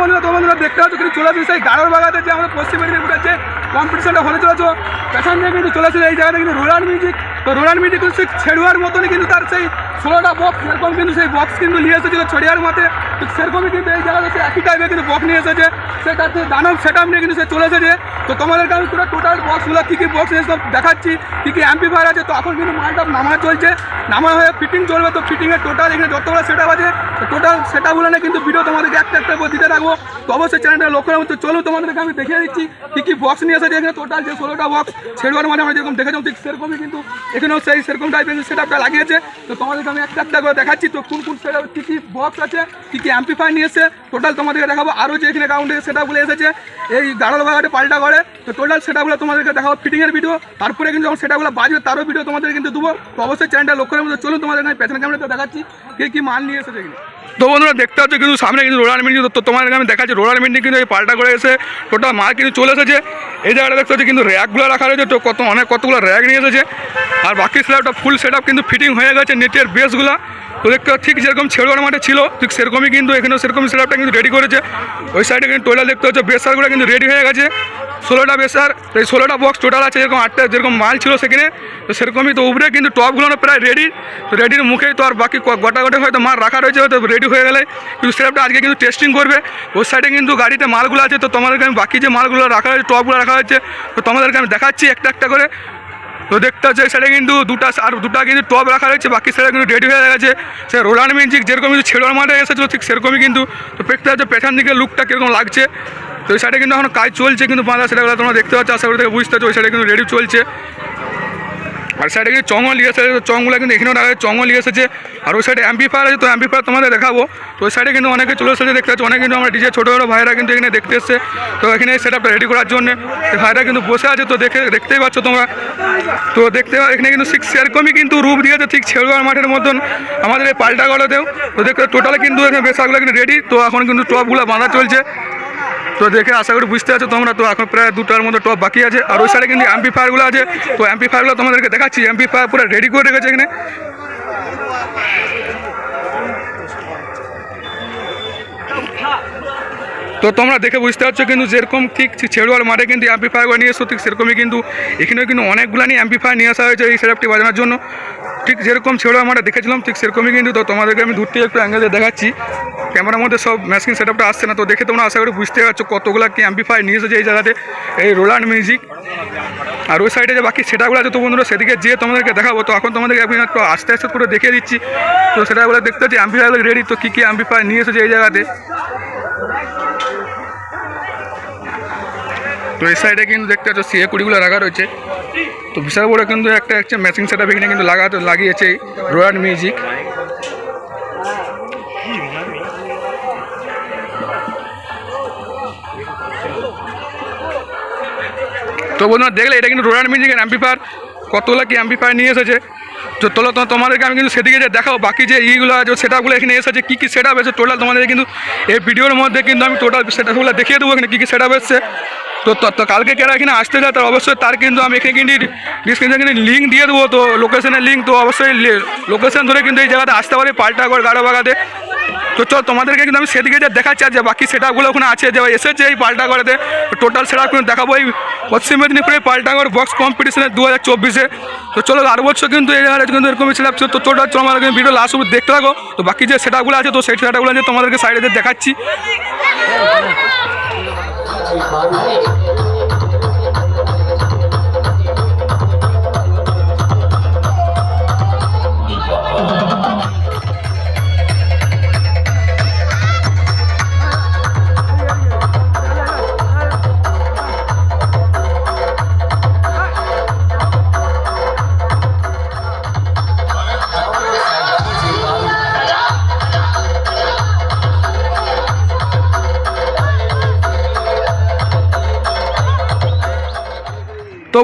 বন্ধুরা, তো বন্ধুরা, দেখতে পাচ্ছ, কিন্তু চলে আসছে সেই গাড়োর বাগাতে যে আমাদের পশ্চিম মেদিনীপুরের যে কম্পিটিশনটা হতে চলেছে। পেছন দিয়ে কিন্তু চলে এই জায়গাটা কিন্তু রোলার মিউজিক তো রোলার মিউজিক কিন্তু সেই ছেড়ুয়ার মতনই কিন্তু তার সেই ষোলোটা বক্স সেরকম কিন্তু সেই বক্স কিন্তু নিয়ে এসেছিল ছড়িয়ার মতে। তো সেরকমই কিন্তু এই জায়গাতে সে একই টাইপের কিন্তু বক্স নিয়ে এসেছে। সেটা হচ্ছে দানব সেটা নিয়ে কিন্তু সে চলে এসেছে। তো তোমাদেরকে আমি পুরো টোটাল বক্সগুলো কী কী বক্স নিয়ে সব দেখাচ্ছি, কী কী অ্যাম্পিফায়ার আছে, তো এখন কিন্তু মালটা নামা চলছে। নামা হয়ে ফিটিং চলবে, তো ফিটিংয়ের টোটাল এখানে যতগুলো সেটা আছে, তো টোটাল সেটাগুলো নিয়ে কিন্তু ভিডিও তোমাদেরকে একটা একটা দিতে থাকব। তো অবশ্যই চ্যানেলটা লক্ষ্য রাখব তো চলো তোমাদেরকে আমি দেখিয়ে দিচ্ছি কী কী বক্স নিয়ে এসেছে এখানে। টোটাল যে ষোলোটা বক্স ছেড়ুয়ার মানে আমরা যেরকম দেখেছিলাম ঠিক সেরকমই কিন্তু এখানেও সেই সেরকম টাইপের সেট লাগিয়েছে। তো তোমাদেরকে আমি একটা একটা করে দেখাচ্ছি। তো কোন কোন সেট কী কী বক্স আছে, কী কী অ্যাম্পিফায়ার নিয়ে এসে টোটাল তোমাদেরকে দেখাবো। আরও যে এখানে কাউন্টে সেটআপগুলো এসেছে, এই দাঁড়াল বাগাটে পাল্টা করে তো টোটাল সেটাগুলো তোমাদেরকে দেখাবো ফিটিংয়ের ভিডিও তারপরে কিন্তু যখন সেটাগুলো বাজবে, তারও ভিডিও তোমাদের কিন্তু দেবো। তো অবশ্যই চ্যানেলটা লক্ষ্য রাখব তো চলুন তোমাদের পেছনে ক্যামেরাতে দেখাচ্ছি, কে কী মাল নিয়ে এসেছে এখানে। তো বন্ধুরা দেখতে পাচ্ছ কিন্তু সামনে কিন্তু রোলার মিন্ডি তো তোমার আমি দেখাচ্ছি, রোলার মিন্ডি কিন্তু এই পাল্টা করে এসে টোটাল মাল কিন্তু চলে এসেছে। এই জায়গাটা দেখতে পাচ্ছি কিন্তু র্যাকগুলো রাখা রয়েছে, তো কত অনেক কতগুলো র্যাক নিয়ে এসেছে। আর বাকি স্ল্যাবটা ফুল সেট কিন্তু ফিটিং হয়ে গেছে নেটের বেসগুলো তো দেখতে পাচ্ছ ঠিক যেরকম ছেড়োয়ার মাঠে ছিল, ঠিক সেরকমই কিন্তু এখানেও সেরকম সেটআপটা কিন্তু রেডি করেছে। ওই সাইডে কিন্তু টোটাল দেখতে পাচ্ছ বেসারগুলো কিন্তু রেডি হয়ে গেছে। ষোলোটা বেসার এই ষোলোটা বক্স টোটাল আছে, যেরকম আটটা, যেরকম মাল ছিল সেখানে। তো সেরকমই তো উপরে কিন্তু টপগুলো প্রায় রেডি তো রেডির মুখেই তো আর বাকি গোটা গোটা হয়তো মাল রাখা রয়েছে, হয়তো রেডি হয়ে গেলে। কিন্তু সেটআপটা আজকে কিন্তু টেস্টিং করবে। ওই সাইডে কিন্তু গাড়িতে মালগুলো আছে, তো তোমাদেরকে আমি বাকি যে মালগুলো রাখা হয়েছে টপগুলো রাখা হয়েছে তো তোমাদেরকে আমি দেখাচ্ছি একটা একটা করে। তো দেখতে হচ্ছে সেটা কিন্তু দুটা আর দুটা কিন্তু টপ রাখা রয়েছে, বাকি সেটা কিন্তু রেডি হয়ে গেছে। সে রোলার মিউজিক যেরকম কিন্তু ছেড়োর মাঠে এসেছিল, ঠিক সেরকমই কিন্তু তো দেখতে হচ্ছে পেছন দিকে লুকটা কীরকম লাগছে। তো সেটা সাইডে কিন্তু এখন কাজ চলছে কিন্তু বাঁধা সেটাগুলো তোমরা দেখতে পাচ্ছ, আশা করি থেকে বুঝতে পারছ, ওই সাইডে কিন্তু রেডি চলছে। আর সাইডে কিন্তু চঙ্গল নিয়ে এসেছে তো কিন্তু এখানেও রাখা আছে, চঙ্গল নিয়ে এসেছে। আর ওই সাইডে অ্যাম্পিফায়ার আছে তো অ্যাম্পিফায়ার তোমাদের দেখাবো। তো ওই সাইডে কিন্তু অনেকে চলে এসেছে দেখতে অনেক কিন্তু আমরা ডিজে ছোটো ছোটো ভাইরা কিন্তু এখানে দেখতে এসছে। তো এখানে সেট আপটা রেডি করার জন্য ভাইরা কিন্তু বসে আছে তো দেখে দেখতেই পাচ্ছ তোমরা। তো দেখতে এখানে কিন্তু ঠিক সেরকমই কিন্তু রূপ দিয়েছে ঠিক ছেড়ুয়ার মাঠের মতন। আমাদের এই পাল্টা গড়াতেও তো দেখতে টোটালি কিন্তু এখানে বেসাগুলো কিন্তু রেডি তো এখন কিন্তু টপগুলো বাঁধা চলছে। তো দেখে আশা করি বুঝতে পারছ তোমরা। তো এখন প্রায় দুটার মধ্যে টপ বাকি আছে। আর ওই সাইডে কিন্তু অ্যাম্পিফায়ারগুলো আছে। তো অ্যাম্পিফায়ারগুলো তোমাদেরকে দেখাচ্ছি। অ্যাম্পিফায়ার পুরো রেডি করে রেখেছে এখানে। তো তোমরা দেখে বুঝতে পারছ কিন্তু যেরকম ঠিক ছেড়ুয়ার মাঠে কিন্তু অ্যাম্পিফায়ার নিয়ে এসো, ঠিক সেরকমই কিন্তু এখানেও কিন্তু অনেকগুলো নিয়ে অ্যাম্পিফায়ার নিয়ে আসা হয়েছে এই সেটআপটি বাজানোর জন্য। ঠিক যেরকম ছেড়ুয়ার মাঠে দেখেছিলাম, ঠিক সেরকমই কিন্তু তো তোমাদেরকে আমি দূর থেকে একটু অ্যাঙ্গেল দেখাচ্ছি। ক্যামেরার মধ্যে সব ম্যাচিং সেটআপটা আসছে না, তো দেখে তোমরা আশা করি বুঝতে পারছ কতগুলো কি অ্যাম্পিফায়ার নিয়ে এসেছে এই জায়গাতে, এই রোলান্ড মিউজিক আর ওই সাইডে যে বাকি সেটাগুলো আছে তো বন্ধুরা, সেদিকে যেয়ে তোমাদেরকে দেখাবো। তো এখন তোমাদেরকে আমি একটু আস্তে আস্তে করে দেখিয়ে দিচ্ছি। তো সেটাগুলো দেখতে পাচ্ছি অ্যাম্পিফায়ার রেডি তো কী কী অ্যাম্পিফায়ার নিয়ে এসেছে এই জায়গাতে? তো এই সাইডে কিন্তু দেখতে পাচ্ছ সিএ কুড়িগুলো রাখা রয়েছে। তো বিশাল বড় কিন্তু একটা হচ্ছে ম্যাচিং সেট আপ এখানে কিন্তু লাগাতে লাগিয়েছে রয়্যাল মিউজিক তো বন্ধুরা, দেখলে এটা কিন্তু রয়্যাল মিউজিকের অ্যাম্পিফায়ার কতগুলো কি অ্যাম্পিফায়ার নিয়ে এসেছে? তো তোলো তোমাদেরকে আমি কিন্তু সেদিকে যে দেখাও বাকি যে ইগুলো আছে সেটাগুলো এখানে এসেছে, কী কী সেট আপ এসেছে টোটাল তোমাদের কিন্তু এই ভিডিওর মধ্যে কিন্তু আমি টোটাল সেটাগুলো দেখিয়ে দেবো, এখানে কী কী সেট আপ এসছে। তো তো- কালকে যারা এখানে আসতে যায় তার অবশ্যই তার কিন্তু আমি এখানে কিন্তু ডিসক্রিপশনে কিন্তু লিঙ্ক দিয়ে দেবো। তো লোকেশনের লিঙ্ক তো অবশ্যই লোকেশন ধরে কিন্তু এই জায়গাতে আসতে পারে পাল্টা করে গাড়ো বাগাতে তো চল, তোমাদেরকে কিন্তু আমি সেদিকে যে দেখাচ্ছি আর যে বাকি সেটাগুলো ওখানে আছে, যে এসেছে এই পাল্টা করাতে টোটাল সেটা কিন্তু দেখাবো। এই পশ্চিম মেদিনীপুরে পাল্টাগড় বক্স কম্পিটিশনে দু হাজার চব্বিশে। তো চলো, আর বছর কিন্তু এই জায়গায় কিন্তু এরকমই ছিল। তো টোটাল কিন্তু ভিডিও লাস্ট অবধি দেখতে থাকো। তো বাকি যে সেটাগুলো আছে, তো সেই সেটাগুলো আছে তোমাদেরকে সাইডে দেখাচ্ছি। তো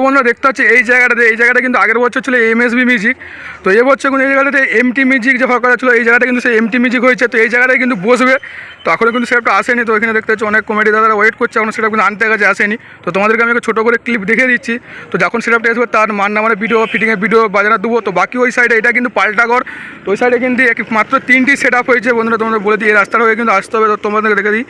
বন্ধুরা দেখতে পাচ্ছি এই জায়গাটাতে, এই জায়গাটা কিন্তু আগের বছর ছিল এমএসবি মিউজিক তো এবছর কিন্তু এই জায়গাটাতে এমটি মিউজিক যে কথা ছিল, এই জায়গাটা কিন্তু সেই এমটি মিউজিক হয়েছে। তো এই জায়গাটায় কিন্তু বসবে। তো এখনও কিন্তু সেটআপটা আসেনি, তো এখানে দেখতে পাচ্ছি অনেক কমেডি দাদারা ওয়েট করছে, এখন সেটা কিন্তু আনতে কাছে আসেনি। তো তোমাদেরকে আমি একটা ছোটো করে ক্লিপ দেখে দিচ্ছি। তো যখন সেটআপটা আসবে তার মান নামারে ভিডিও ফিটিংয়ের ভিডিও বাজানো দেবো। তো বাকি ওই সাইডে এটা কিন্তু পাল্টাগড় তো ওই সাইডে কিন্তু মাত্র তিনটি সেট আপ হয়েছে বন্ধুরা, তোমাদের বলে দিই, এই রাস্তার হয়ে কিন্তু আসতে হবে। তো তোমাদেরকে দেখে দিই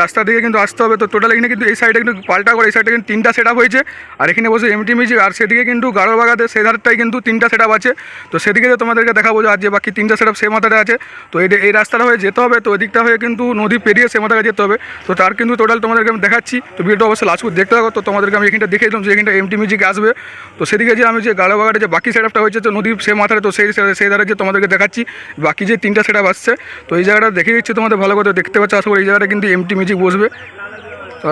রাস্তা দিকে কিন্তু আসতে হবে। তো টোটাল এখানে কিন্তু এই সাইডে কিন্তু পাল্টাগড় এই সাইডে কিন্তু তিনটা সেট আপ হয়েছে। আর এখানে বসে এমটি মিউজিক, আর সেদিকে কিন্তু গাড়ো বাগাতে সেই ধারটাই কিন্তু তিনটা সেট আপ আছে। তো সেদিকে তোমাদেরকে দেখাবো যে আর যে বাকি তিনটা সেট আপ সে মাথাটা আছে। তো এই রাস্তাটা হয়ে যেতে হবে। তো ওই দিকটা হয়ে কিন্তু নদী পেরিয়ে সে মাথায় যেতে হবে। তো তার কিন্তু টোটাল তোমাদেরকে আমি দেখাচ্ছি। তো ভিডিওটা অবশ্যই লাস্ট করে দেখতে থাকো। তো তোমাদেরকে আমি এখানটা দেখে দিলাম যে এখানটা এমটি মিউজিক আসবে। তো সেদিকে যে আমি যে গাড়ো বাগাটে যে বাকি সেটআপটা হয়েছে, তো নদীর সে মাথায়, তো সেই সেই ধারে যে তোমাদেরকে দেখাচ্ছি, বাকি যে তিনটা সেটআপ আসছে, তো এই জায়গাটা দেখে দিচ্ছি তোমাদের ভালো করে। দেখতে পাচ্ছ আসব এই জায়গাটা কিন্তু এমটি মিউজিক বসবে।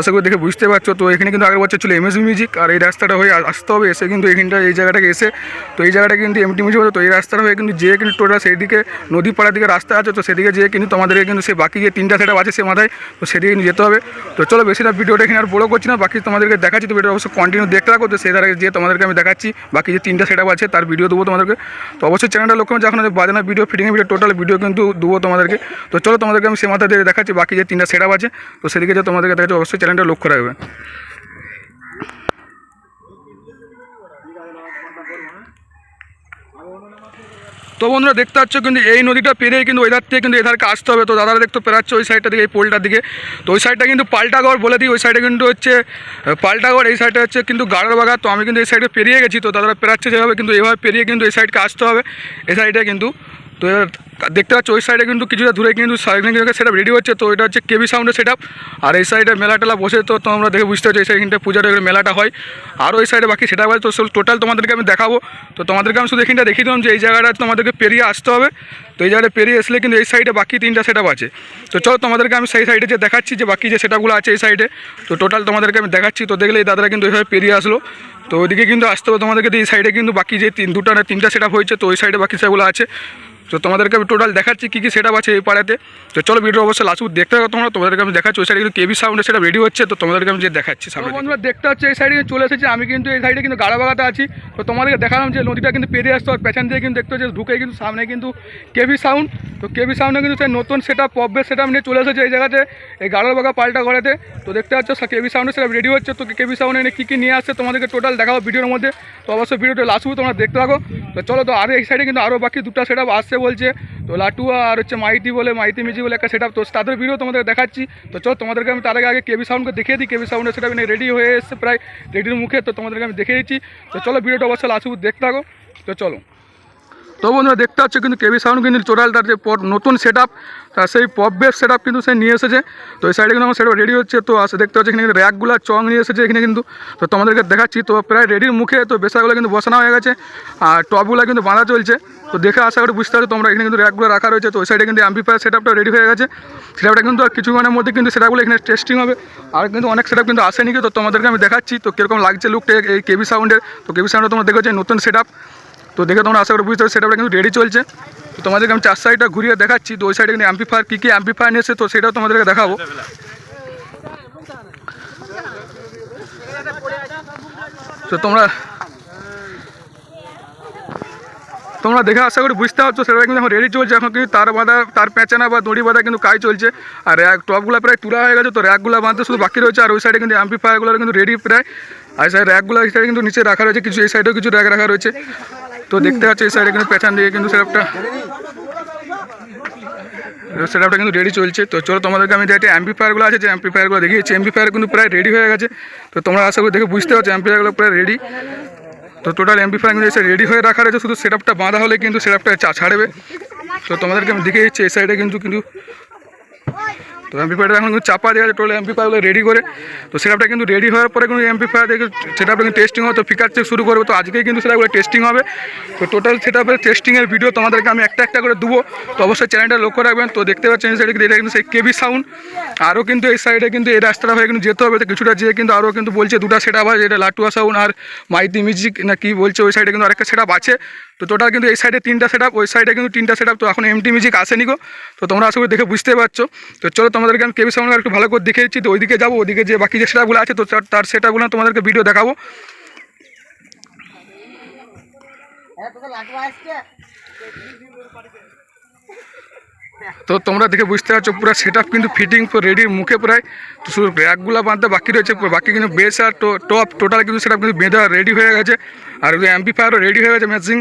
আশা করি দেখে বুঝতে পারছ। তো এখানে কিন্তু আগের বছর ছিল এমএস মিউজিক আর এই রাস্তাটা হয়ে আসতে হবে। এসে কিন্তু এখানটা এই জায়গাটাকে এসে তো এই জায়গাটা কিন্তু এমটি মিউজিক তো এই রাস্তাটা হয়ে কিন্তু যে কিন্তু টোটাল সেদিকে নদী পাড়ার দিকে রাস্তা আছে। তো সেদিকে যেয়ে কিন্তু তোমাদেরকে কিন্তু সে বাকি যে তিনটা সেটা আছে সে মাথায় তো সেদিকে কিন্তু যেতে হবে। তো চলো বেশি না, ভিডিওটা এখানে আর বড় করছি না। বাকি তোমাদেরকে দেখাচ্ছি। তো ভিডিও অবশ্যই কন্টিনিউ দেখতে রাখো তো সেই ধারে যে তোমাদেরকে আমি দেখাচ্ছি, বাকি যে তিনটা সেটা আছে তার ভিডিও দেবো তোমাদেরকে। তো অবশ্যই চ্যানেলটা লক্ষ্য যখন বাজানা video fitting video total video কিন্তু দেবো তোমাদেরকে। তো চলো তোমাদেরকে আমি সে মাথা দিয়ে দেখাচ্ছি, বাকি যে তিনটা সেট আছে। তো সেদিকে যে তোমাদেরকে দেখাচ্ছি, অবশ্যই চ্যানেলটা লক্ষ্য রাখবে তো বন্ধুরা দেখতে পাচ্ছ কিন্তু এই নদীটা পেরিয়ে কিন্তু ওই থেকে কিন্তু এধারকে আসতে হবে। তো দাদারা দেখতে পেরাচ্ছে ওই সাইডটা দিকে এই পোলটার দিকে। তো ওই সাইডটা কিন্তু পাল্টাগড় বলে দিই, ওই সাইডে কিন্তু হচ্ছে পাল্টাগড়, এই সাইডে হচ্ছে কিন্তু গাড়ার বাগা তো আমি কিন্তু এই সাইডে পেরিয়ে গেছি, তো দাদারা পেরাচ্ছে যেভাবে, কিন্তু এভাবে পেরিয়ে কিন্তু এই সাইডকে আসতে হবে। এই সাইডে কিন্তু তো এবার দেখতে পাচ্ছ ওই সাইডে কিন্তু কিছুটা দূরে কিন্তু সেটা রেডি হচ্ছে। তো এটা হচ্ছে কেবি সাউন্ডের সেট আর এই সাইডে মেলা টেলা বসে তো তোমরা দেখে বুঝতে পারছ, এই সাইডে পূজাটা মেলাটা হয়। আর ওই সাইডে বাকি সেটা তো টোটাল তোমাদেরকে আমি দেখাবো। তো তোমাদেরকে আমি শুধু এখানটা দেখিয়ে দিলাম যে এই জায়গাটা তোমাদেরকে পেরিয়ে আসতে হবে। তো এই জায়গাটা পেরিয়ে আসলে কিন্তু এই সাইডে বাকি তিনটা সেট আছে। তো চলো তোমাদেরকে আমি সেই সাইডে যে দেখাচ্ছি যে বাকি যে সেটাগুলো আছে এই সাইডে তো টোটাল তোমাদেরকে আমি দেখাচ্ছি। তো দেখলে এই দাদারা কিন্তু এইভাবে পেরিয়ে আসলো। তো ওইদিকে কিন্তু আসতে হবে তোমাদেরকে। এই সাইডে কিন্তু বাকি যে তিন, দুটা না তিনটা সেট হয়েছে, তো ওই সাইডে বাকি সেগুলো আছে। তো তোমাদেরকে আমি টোটাল দেখাচ্ছি কী কী সেট আছে এই পাড়াতে। তো চলো ভিডিও অবশ্যই লাস্ট দেখতে থাকো, তোমরা তোমাদেরকে আমি দেখাচ্ছি, ওই সাইডে কিন্তু কেবি সাউন্ডে সেটা রেডি হচ্ছে, তো তোমাদেরকে আমি যে দেখাচ্ছি সামনে বন্ধুরা, দেখতে হচ্ছে এই সাইডে চলে এসেছে, আমি কিন্তু এই সাইডে কিন্তু গাড়া বাগাতে আছি। তো তোমাদেরকে দেখালাম যে নদীটা কিন্তু পেরিয়ে আসতে হবে পেছন দিয়ে কিন্তু দেখতে হচ্ছে, ঢুকে কিন্তু সামনে কিন্তু কেবি সাউন্ড তো কেবি সাউন্ডে কিন্তু সেই নতুন সেট আপ পবের সেট আপ নিয়ে চলে এসেছে এই জায়গাতে, এই গাড়ার বাগা পাল্টা ঘরেতে। তো দেখতে পাচ্ছ কেবি সাউন্ডে সেটা রেডি হচ্ছে, তো কেবি সাউন্ডে এনে কী কী নিয়ে আসছে তোমাদেরকে টোটাল দেখাবো ভিডিওর মধ্যে। তো অবশ্যই ভিডিওটা লাস্ট তোমরা দেখতে থাকো। তো চলো তো আরও এই সাইডে কিন্তু আরও বাকি দুটো সেট আপ আসছে। বলছে, তো লাটুয়া আর হচ্ছে মাইতি বলে, মাইতি মিজি বলে একটা সেট আপ তো তাদের ভিডিও তোমাদের দেখাচ্ছি। তো চলো, তোমাদেরকে আমি তার আগে আগে কেবি সাউন্ডকে দেখিয়ে দিই। কেবি সাউন্ডের সেটা রেডি হয়ে এসছে প্রায় রেডির মুখে, তো তোমাদেরকে আমি দেখিয়ে দিচ্ছি। তো চলো ভিডিওটা অবশ্যই লাস্ট দেখতে থাকো। তো চলো। তো বন্ধুরা, দেখতে পাচ্ছ কিন্তু কেবি সাউন্ড কিন্তু টোটাল তার যে পর- নতুন সেট আপ তার সেই পপবের সেট আপ কিন্তু সে নিয়ে এসেছে। তো এই সাইডে কিন্তু আমার সেট রেডি হচ্ছে। তো আসে দেখতে পাচ্ছি এখানে কিন্তু র্যাকগুলো চং নিয়ে এসেছে এখানে কিন্তু। তো তোমাদেরকে দেখাচ্ছি। তো প্রায় রেডির মুখে তো বেসাগুলো কিন্তু বসানো হয়ে গেছে। আর টপগুলো কিন্তু বাঁধা চলছে। তো দেখে আশা করি বুঝতে পারছ, তোমরা এখানে কিন্তু র্যাকগুলো রাখা রয়েছে, তো ওই সাইডে কিন্তু অ্যাম্পিফায়ার সেট আপটা রেডি হয়ে গেছে। সেটআপটা কিন্তু আর কিছুক্ষণের মধ্যে কিন্তু সেটাগুলো এখানে টেস্টিং হবে। আর কিন্তু অনেক সেট কিন্তু আসেনি তো তোমাদেরকে আমি দেখাচ্ছি, তো কীরকম লাগছে লুকটা এই কেবি সাউন্ডের তো কেবি সাউন্ডে তোমরা দেখেছ নতুন সেট তো দেখে তোমরা আশা করি বুঝতে পারছ সেটা কিন্তু রেডি চলছে। তো তোমাদেরকে আমি চার সাইডটা ঘুরিয়ে দেখাচ্ছি, তো ওই সাইডে কিন্তু অ্যাম্পিফায়ার কী কী অ্যাম্পিফায়ার নিয়েছে, তো সেটাও তোমাদেরকে দেখাবো। তো তোমরা তোমরা দেখে আশা করি বুঝতে পারছ, সেটা কিন্তু এখন রেডি চলছে। এখন কিন্তু তার বাঁধা, তার পেঁচানা বা দড়ি বাঁধা কিন্তু কাজ চলছে। আর র্যাক টপগুলো প্রায় তুলা হয়ে গেছে, তো র্যাকগুলো বাঁধতে শুধু বাকি রয়েছে, আর ওই সাইডে কিন্তু অ্যাম্পিফায়ারগুলো কিন্তু রেডি প্রায়। আর সাইড র্যাকগুলো এই সাইডে কিন্তু নিচে রাখা রয়েছে, কিছু এই সাইডেও কিছু র্যাক রাখা রয়েছে। তো দেখতে পাচ্ছি, এই সাইডে কিন্তু পেছন দিকে কিন্তু সেটআপটা সেটআপটা কিন্তু রেডি চলছে। তো চলো তোমাদেরকে আমি যে অ্যাম্পিফায়ারগুলো আছে, যে অ্যাম্পিফায়ারগুলো দেখিয়েছি অ্যাম্পিফায়ার কিন্তু প্রায় রেডি হয়ে গেছে। তো তোমরা আশা করি দেখে বুঝতে পারছ অ্যাম্পিফায়ারগুলো প্রায় রেডি তো টোটাল অ্যাম্পিফায়ার কিন্তু এসে রেডি হয়ে রাখা রয়েছে। শুধু সেটআপটা বাঁধা হলে কিন্তু সেটআপটা চা ছাড়বে। তো তোমাদেরকে আমি দেখে দিচ্ছি, এই সাইডে কিন্তু কিন্তু তো এমপিফায়ারটা এখন কিন্তু চাপা দেওয়া আছে টোটাল এমপিফায়ারগুলো রেডি করে। তো সেটআপটা কিন্তু রেডি হওয়ার পরে কিন্তু এমপিফায়ার দেখে সেটআপটা কিন্তু টেস্টিং হবে, তো ফিকার চেক শুরু করবে। তো আজকেই কিন্তু সেটাগুলো টেস্টিং হবে। তো টোটাল সেটআপের টেস্টিংয়ের ভিডিও তোমাদেরকে আমি একটা একটা করে দেবো। তো অবশ্যই চ্যানেলটা লক্ষ্য রাখবেন। তো দেখতে পাচ্ছেন এই সাইডে কিন্তু এটা কিন্তু সেই কেবি সাউন্ড আরও কিন্তু এই সাইডে কিন্তু এই রাস্তাটা হয়ে কিন্তু যেতে হবে। তো কিছুটা যেয়ে কিন্তু আরও কিন্তু বলছে দুটা সেট আছে এটা লাটুয়া সাউন্ড আর মাইতি মিউজিক না কি বলছে, ওই সাইডে কিন্তু আরেকটা সেট আছে। তো টোটাল কিন্তু এই সাইডে তিনটা সেট ওই সাইডে কিন্তু তিনটা সেট তো এখন এমটি মিউজিক আসেনি গো। তো তোমরা আশা করি দেখে বুঝতে পারছ। তো চলো তোমাদেরকে আমি কেবি সামনে একটু ভালো করে দেখে দিচ্ছি। তো ওইদিকে যাব ওইদিকে যে বাকি যে সেটআপগুলো আছে, তো তার- সেটাগুলো তোমাদেরকে ভিডিও দেখাবো। তো তোমরা দেখে বুঝতে পারছ, পুরো সেট কিন্তু ফিটিং রেডির মুখে প্রায় তো শুধু র্যাকগুলো বাঁধতে বাকি রয়েছে বাকি কিন্তু বেস আর টপ টোটাল কিন্তু সেটা কিন্তু বেঁধা রেডি হয়ে গেছে। আর অ্যাম্পিফায়ারও রেডি হয়ে গেছে ম্যাচিং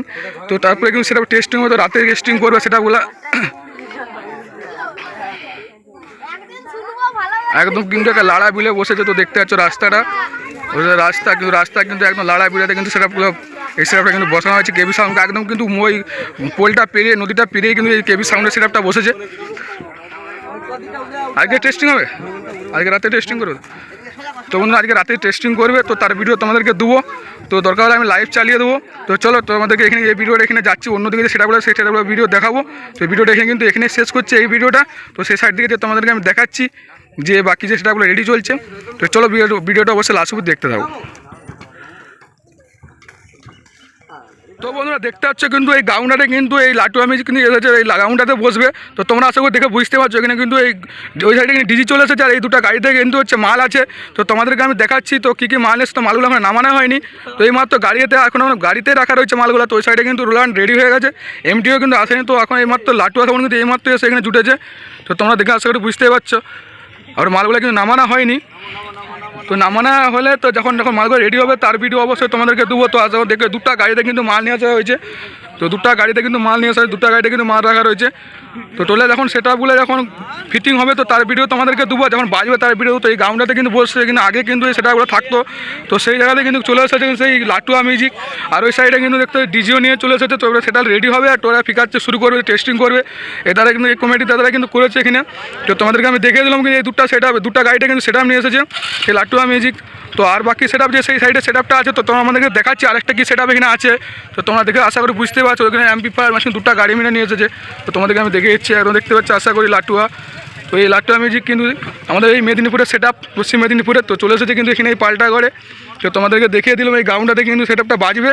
তো তারপরে কিন্তু সেটা টেস্টিং হতো রাতে টেস্টিং করবে সেটাগুলো একদম কিন্তু একটা লাড়া বিলে বসেছে তো দেখতে পাচ্ছ রাস্তাটা। রাস্তা কিন্তু রাস্তা কিন্তু একদম লাড়া বিলেতে কিন্তু সেটা পুরো এই সেটআপটা কিন্তু বসানো হয়েছে, কেবি সাউন্ড একদম কিন্তু ওই পোলটা পেরিয়ে, নদীটা পেরিয়ে কিন্তু এই কেবি সাউন্ডের সেটআপটা বসেছে। আজকে টেস্টিং হবে? আজকে রাতে টেস্টিং করবে? তো বন্ধুরা, আজকে রাতে টেস্টিং করবে, তো তার ভিডিও তোমাদেরকে দেবো। তো দরকার হলে আমি লাইভ চালিয়ে দেবো। তো চলো, তোমাদেরকে এখানে, এই ভিডিওটা এখানে যাচ্ছি, অন্যদিকে যে সেটা বলে সেই সেটা ভিডিও দেখাবো। তো ভিডিওটা এখানে কিন্তু এখানে শেষ করছে এই ভিডিওটা তো সেই সাইড দিকে যে তোমাদেরকে আমি দেখাচ্ছি, যে বাকি যে সেটাগুলো রেডি চলছে। তো চলো ভিডিও ভিডিওটা অবশ্যই লাস্ট অবধি দেখতে থাকো। তো বন্ধুরা দেখতে পাচ্ছ কিন্তু এই গাউন্ডারে কিন্তু এই লাটু আমি কিন্তু এই গাউন্ডাতে বসবে। তো তোমরা আশা করি দেখে বুঝতে পারছ, এখানে কিন্তু এই ওই সাইডে কিন্তু ডিজি চলে এসেছে আর এই দুটো গাড়িতে কিন্তু হচ্ছে মাল আছে। তো তোমাদেরকে আমি দেখাচ্ছি তো কী কী মাল এসে তো মালগুলো এখন নামানো হয়নি। তো এই মাত্র গাড়িতে এখন এখন গাড়িতে রাখা রয়েছে মালগুলো, তো ওই সাইডে কিন্তু রোলান রেডি হয়ে গেছে। এমটিও কিন্তু আসেনি, তো এখন এই মাত্র লাটু এখন কিন্তু এই মাত্র এসে এখানে জুটেছে। তো তোমরা দেখে আশা করি বুঝতেই পারছ। আর মালগুলো কিন্তু নামানো হয়নি। তো নামানো হলে তো যখন যখন মালগুলো রেডি হবে, তার ভিডিও অবশ্যই তোমাদেরকে দেবো। তো আসা দেখে দুটা গাড়িতে কিন্তু মাল নিয়ে আসা হয়েছে। তো দুটা গাড়িতে কিন্তু মাল নিয়ে আসা দুটা গাড়িতে কিন্তু মাল রাখা রয়েছে। তো টোলে যখন সেটআপগুলো যখন ফিটিং হবে, তো তার ভিডিও তোমাদেরকে দেবো। যখন বাজবে তার ভিডিও তো এই গ্রাউন্ডটাতে কিন্তু বসছে কিন্তু আগে কিন্তু এই সেটআপগুলো থাকতো। তো সেই জায়গাতে কিন্তু চলে এসেছে সেই লাটুয়া মিউজিক আর ওই সাইডে কিন্তু দেখতে ডিজিও নিয়ে চলে এসেছে, তো সেটা রেডি হবে আর টোরা ফিকাচ্ছে শুরু করবে টেস্টিং করবে। এটারা কিন্তু এই কমিটি তারা কিন্তু করেছে এখানে। তো তোমাদেরকে আমি দেখে দিলাম কিন্তু এই দুটো সেট দুটো গাড়িটা কিন্তু সেটআপ নিয়ে এসেছে সেই লাটুয়া মিউজিক তো আর বাকি সেটআপ যে সেই সাইডে সেটআপটা আছে, তো তোমরা আমাদেরকে দেখাচ্ছি আরেকটা কি সেটআপ এখানে আছে। তো তোমরা দেখে আশা করি বুঝতে পারছ ওখানে অ্যাম্পিফায়ার মেশিন দুটো গাড়ি মিলে নিয়ে এসেছে। তো তোমাদেরকে আমি দেখে দিচ্ছি এখন দেখতে পাচ্ছি, আশা করি লাটুয়া। তো এই লাটুয়া মিউজিক কিন্তু আমাদের এই মেদিনীপুরের সেট পশ্চিম মেদিনীপুরে তো চলে এসেছে কিন্তু এখানে এই পাল্টা করে তো তোমাদেরকে দেখিয়ে দিলাম, এই গ্রাউন্ডটাতে কিন্তু সেটআপটা বাজবে।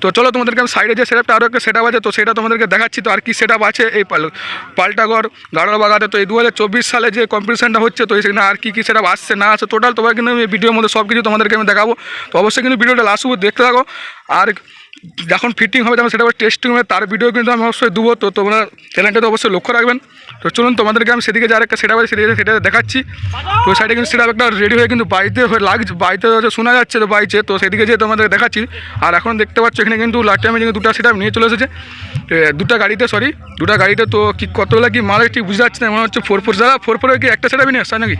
তো চলো তোমাদেরকে আমি সাইডে যে সেটআপটা আরও একটা সেটআপ আছে, তো সেটা তোমাদেরকে দেখাচ্ছি, তো আর কি সেটআপ আছে এই পাল- পাল্টাগড় গাড়োর বাগাতে তো এই দু হাজার চব্বিশ সালে যে কম্পিটিশানটা হচ্ছে, তো সেখানে আর কী কী সেটআপ আসছে, না আসছে টোটাল তোমার কিন্তু আমি ভিডিওর মধ্যে সব কিছু তোমাদেরকে আমি দেখাবো। তো অবশ্যই কিন্তু ভিডিওটা লাস্ট দেখতে থাকো। আর যখন ফিটিং হবে, তখন সেটা টেস্টিং হবে, তার ভিডিও কিন্তু আমি অবশ্যই দেবো, তো তোমরা চ্যানেলটা তো অবশ্যই লক্ষ্য রাখবেন। তো চলুন তোমাদেরকে আমি সেদিকে যার একটা সেটা আছে, সেদিকে সেটা দেখাচ্ছি। তো সাইডে কিন্তু সেটা একটা রেডি হয়ে কিন্তু বাড়িতে হয়ে লাগছে, বাড়িতে শোনা যাচ্ছে তো বাইছে তো সেদিকে যেয়ে তোমাদের দেখাচ্ছি। আর এখন দেখতে পাচ্ছ এখানে কিন্তু লাস্ট টাইমে কিন্তু দুটা সেটা নিয়ে চলে এসেছে। দুটো গাড়িতে সরি দুটো গাড়িতে তো কি কতগুলো কি মাল ঠিক বুঝতে পারছি না, মনে হচ্ছে ফোর ফোর যারা ফোর ফোরে কি একটা সেটা নিয়ে আসছে নাকি?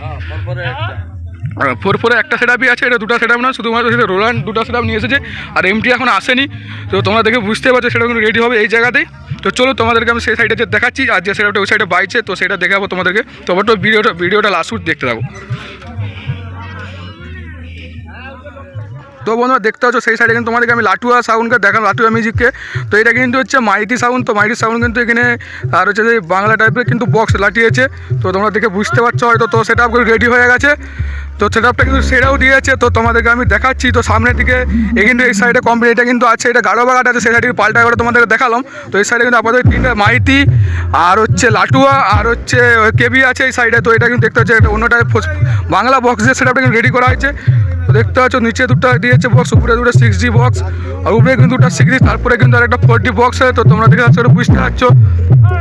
ফোর ফোরে একটা সেটআপই আছে, এটা দুটো সেটআপ না শুধুমাত্র সেটা রোল্যান্ড দুটো সেটআপ নিয়ে এসেছে, আর এমটি এখন আসেনি, তো তোমরা দেখে বুঝতে পারছ সেটা কিন্তু রেডি হবে এই জায়গাতেই। তো চলো তোমাদেরকে আমি সেই সাইডে দেখাচ্ছি আর যে সেটআপটা ওই সাইডে বাইছে তো সেটা দেখাবো তোমাদেরকে। তোমার তো ভিডিওটা ভিডিওটা লাস্ট দেখতে থাকো। তো বন্ধুরা দেখতে পাচ্ছ, সেই সাইডে কিন্তু তোমাদেরকে আমি লাটুয়া সাউন্ডকে দেখালাম, লাটুয়া মিউজিককে তো এটা কিন্তু হচ্ছে মাইটি সাউন্ড তো মাইটি সাউন্ড কিন্তু এখানে, আর হচ্ছে যে বাংলা টাইপের কিন্তু বক্স লাটিয়েছে তো তোমরা দেখে বুঝতে পারছ হয়তো, তো সেটা রেডি হয়ে গেছে। তো সেটআপটা কিন্তু সেটাও দিয়েছে, তো তোমাদেরকে আমি দেখাচ্ছি। তো সামনের দিকে, এই কিন্তু এই সাইডে কমপ্লিট এটা কিন্তু আছে, এটা গাঢ় বাগাট আছে সেই সাইডে পাল্টা করে তোমাদেরকে দেখালাম। তো এই সাইডে কিন্তু আপাতত তিনটা মাইতি, আর হচ্ছে লাটুয়া, আর হচ্ছে কেবি আছে এই সাইডে তো এটা কিন্তু দেখতে হচ্ছে একটা অন্যটা ফোস- বাংলা বক্স দিয়ে সেটআপটা কিন্তু রেডি করা হয়েছে। তো দেখতে পাচ্ছ, নিচে দুটা দিয়েছে বক্স উপরে দুটো সিক্স জি বক্স আর উপরে কিন্তু দুটা সিক্স জি তারপরে কিন্তু আর একটা ফোর ডি বক্স আছে, তো তোমরা দেখে আসলে বুঝতে পারছ।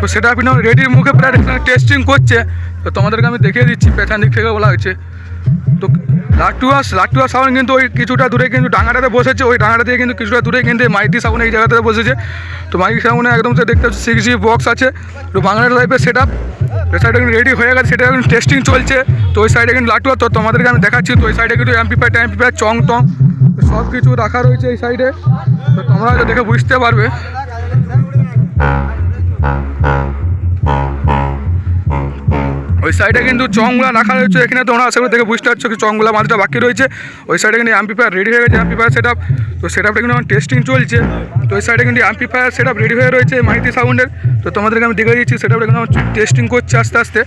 তো সেটা আপনি রেডির মুখে প্রায় টেস্টিং করছে, তো তোমাদেরকে আমি দেখিয়ে দিচ্ছি পেছন দিক থেকে বলা হয়েছে। তো লাটুয়া লাটুয়া সাউন্ড কিন্তু ওই কিছুটা দূরে কিন্তু ডাঙাটাতে বসেছে। ওই ডাঙাটা থেকে কিন্তু কিছুটা দূরে কিন্তু মাইটি সাউন্ড এই জায়গাটাতে বসেছে। তো মাইটি সাউন্ডে একদম সে দেখতে পাচ্ছি সিক্স বক্স আছে। তো বাংলা টাইপের সেট আপ সাইডে কিন্তু রেডি হয়ে গেছে সেটা কিন্তু টেস্টিং চলছে। তো ওই সাইডে কিন্তু লাটুয়া, তো তোমাদেরকে আমি দেখাচ্ছি, তো ওই সাইডে কিন্তু এমপিপাই ট্যাম্পিপাই চং টং সব কিছু রাখা রয়েছে এই সাইডে তো তোমরা হয়তো দেখে বুঝতে পারবে। ওই সাইডে কিন্তু চংগুলা রাখা রয়েছে। এখানে তোমরা আশা দেখে বুঝতে পারছ কি চংগুলা মাছটা বাকি রয়েছে। ওই সাইডে কিন্তু অ্যাম্পিফায়ার রেডি হয়ে গেছে অ্যাম্পিফায়ার সেট আপ তো সেটআপটা কিন্তু টেস্টিং চলছে। তো ওই সাইডে কিন্তু অ্যাম্পিফায়ার সেট রেডি হয়ে রয়েছে মাইতি সাউন্ডের। তো তোমাদেরকে আমি দেখে দিচ্ছি সেটআপটা কিন্তু টেস্টিং করছে আস্তে আস্তে।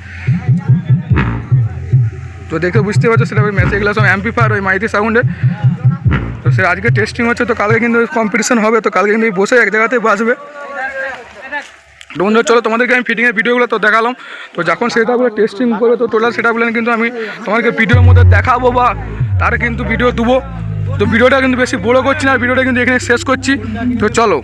তো দেখে বুঝতে পারছ সেটা ওই মেসেজগুলো সব অ্যাম্পিফায়ার ওই মাইতি সাউন্ডের। তো সে আজকে টেস্টিং হচ্ছে, তো কালকে কিন্তু কম্পিটিশন হবে, তো কালকে কিন্তু বসে এক জায়গাতে বাজবে তো চলো তোমাদেরকে আমি ফিটিংয়ের ভিডিওগুলো তো দেখালাম। তো যখন সেটাগুলো টেস্টিং করে তো টোটাল সেটা বলে কিন্তু আমি তোমাকে ভিডিওর মধ্যে দেখাবো বা তার কিন্তু ভিডিও দেবো। তো ভিডিওটা কিন্তু বেশি বড়ো করছি না ভিডিওটা কিন্তু এখানে শেষ করছি। তো চলো।